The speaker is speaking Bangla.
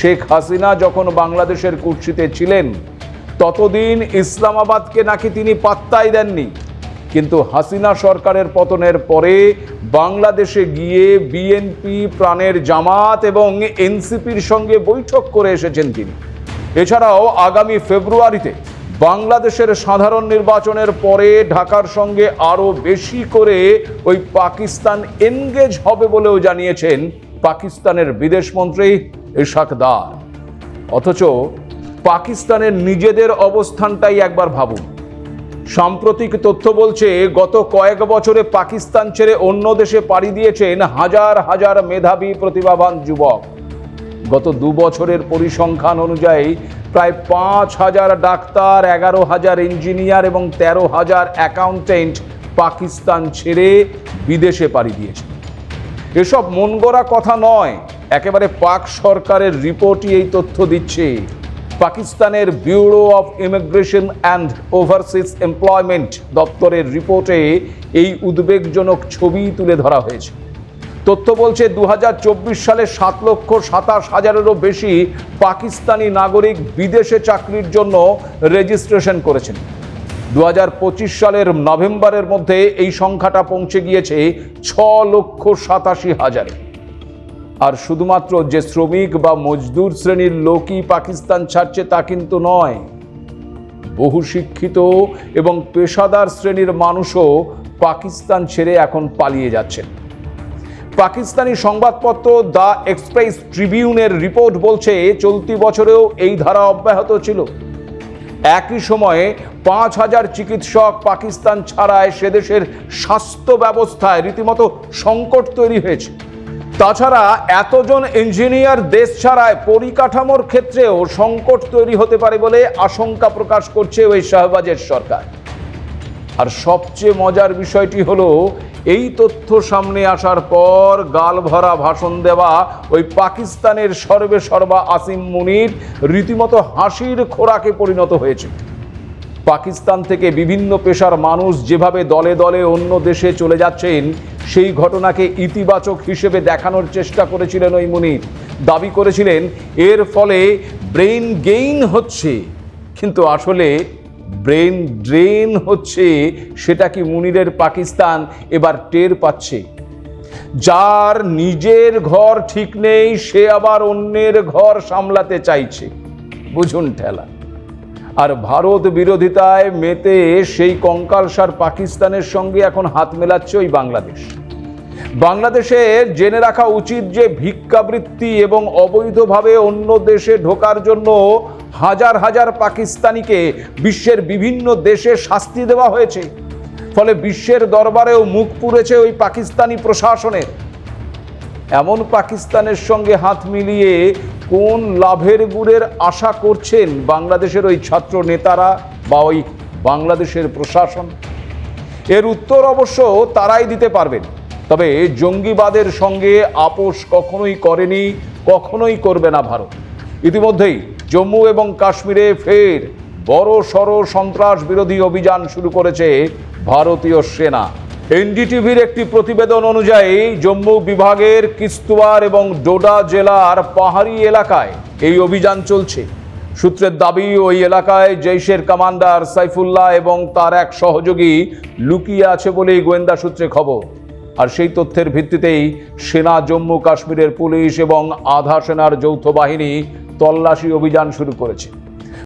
শেখ হাসিনা যখন বাংলাদেশের কুর্সিতে ছিলেন, ততদিন ইসলামাবাদকে নাকি তিনি পাত্তাই দেননি। কিন্তু হাসিনা সরকারের পতনের পরে বাংলাদেশে গিয়ে বিএনপি, প্রাণের জামাত এবং এনসিপির সঙ্গে বৈঠক করে এসেছেন তিনি। এছাড়াও আগামী ফেব্রুয়ারিতে বাংলাদেশের সাধারণ নির্বাচনের পরে ঢাকার সঙ্গে আরও বেশি করে ওই পাকিস্তান এনগেজ হবে বলেও জানিয়েছেন পাকিস্তানের বিদেশমন্ত্রী ইশাক দার। অথচ পাকিস্তানের নিজেদের অবস্থানটাই একবার ভাবুন। সাম্প্রতিক তথ্য বলছে, গত কয়েক বছরে পাকিস্তান ছেড়ে অন্য দেশে পাড়ি দিয়েছেন হাজার হাজার মেধাবী প্রতিভাবান যুবক। গত দু বছরের পরিসংখ্যান অনুযায়ী প্রায় পাঁচ হাজার ডাক্তার, এগারো হাজার ইঞ্জিনিয়ার এবং তেরো হাজার অ্যাকাউন্টেন্ট পাকিস্তান ছেড়ে বিদেশে পাড়ি দিয়েছে। এসব মন গড়া কথা নয়। একেবারে পাক সরকারের রিপোর্টই এই তথ্য দিচ্ছে। পাকিস্তানের bureau of immigration and overseas employment দপ্তরের রিপোর্টে এই উদ্বেগজনক ছবি তুলে ধরা হয়েছে। তথ্য বলছে দু হাজার চব্বিশ সালে সাত লক্ষ সাতাশ হাজারেরও বেশি পাকিস্তানি নাগরিক বিদেশে চাকরির জন্য রেজিস্ট্রেশন করেছেন। দু হাজার পঁচিশ সালের নভেম্বরের মধ্যে এই সংখ্যাটা পৌঁছে গিয়েছে ছ লক্ষ সাতাশি হাজারে। আর শুধুমাত্র যে শ্রমিক বা মজদুর শ্রেণির লোকই পাকিস্তান ছাড়ছে তা কিন্তু নয়। বহু শিক্ষিত এবং পেশাদার শ্রেণির মানুষও পাকিস্তান ছেড়ে এখন পালিয়ে যাচ্ছেন। পাকিস্তানি সংবাদপত্র দ্য এক্সপ্রেস ট্রিবিউনের রিপোর্ট বলছে, চলতি বছরেও এই ধারা অব্যাহত ছিল। একই সময়ে পাঁচ হাজার চিকিৎসক পাকিস্তান ছাড়ায় সে দেশের স্বাস্থ্য ব্যবস্থায় রীতিমতো সংকট তৈরি হয়েছে। তাছাড়া এতজন ইঞ্জিনিয়ার দেশ ছাড়ায় পরিকাঠামোর ক্ষেত্রেও সংকট তৈরি হতে পারে বলে আশঙ্কা প্রকাশ করছে ওই শাহবাজের সরকার। আর সবচেয়ে মজার বিষয়টি হলো এই তথ্য সামনে আসার পর গাল ভরা ভাষণ দেওয়া ওই পাকিস্তানের সর্বে সর্বা আসিম মুনির রীতিমতো হাসির খোরাকে পরিণত হয়েছে। পাকিস্তান থেকে বিভিন্ন পেশার মানুষ যেভাবে দলে দলে অন্য দেশে চলে যাচ্ছেন, সেই ঘটনাকে ইতিবাচক হিসেবে দেখানোর চেষ্টা করেছিলেন ওই মুনির। দাবি করেছিলেন, এর ফলে ব্রেইন গেইন হচ্ছে। কিন্তু আসলে ব্রেন ড্রেন হচ্ছে সেটা কি মুনিরের পাকিস্তান এবার টের পাচ্ছে। যার নিজের ঘর ঠিক নেই, সে আবার অন্যের ঘর সামলাতে চাইছে। বুঝুন ঠেলা। আর ভারত বিরোধিতায় মেতে সেই কঙ্কালসার পাকিস্তানের সঙ্গে এখন হাত মেলাচ্ছে ওই বাংলাদেশ বাংলাদেশের জেনে রাখা উচিত যে ভিক্ষাবৃত্তি এবং অবৈধভাবে অন্য দেশে ঢোকার জন্য হাজার হাজার পাকিস্তানিকে বিশ্বের বিভিন্ন দেশে শাস্তি দেওয়া হয়েছে। ফলে বিশ্বের দরবারেও মুখ পুড়েছে ওই পাকিস্তানি প্রশাসনের। এমন পাকিস্তানের সঙ্গে হাত মিলিয়ে কোন লাভের গুড়ের আশা করছেন বাংলাদেশের ওই ছাত্র নেতারা বা ওই বাংলাদেশের প্রশাসন? এর উত্তর অবশ্য তারাই দিতে পারবেন। তবে জঙ্গিবাদের সঙ্গে আপোষ কখনোই করেনি, কখনোই করবে না ভারত। ইতিমধ্যেই জম্মু এবং কাশ্মীরে ফের বড় সড় সন্ত্রাস বিরোধী অভিযান শুরু করেছে ভারতীয় সেনা। এনডিটিভির একটি প্রতিবেদন অনুযায়ী, জম্মু বিভাগের কিস্তুয়ার এবং ডোডা জেলার পাহাড়ি এলাকায় এই অভিযান চলছে। সূত্রের দাবি, ওই এলাকায় জৈশের কমান্ডার সাইফুল্লাহ এবং তার এক সহযোগী লুকিয়ে আছে বলেই গোয়েন্দা সূত্রে খবর। আর সেই তথ্যের ভিত্তিতেই সেনা জম্মু কাশ্মীরের পুলিশ এবং আধা সেনার যৌথ বাহিনী তল্লাশি অভিযান শুরু করেছে।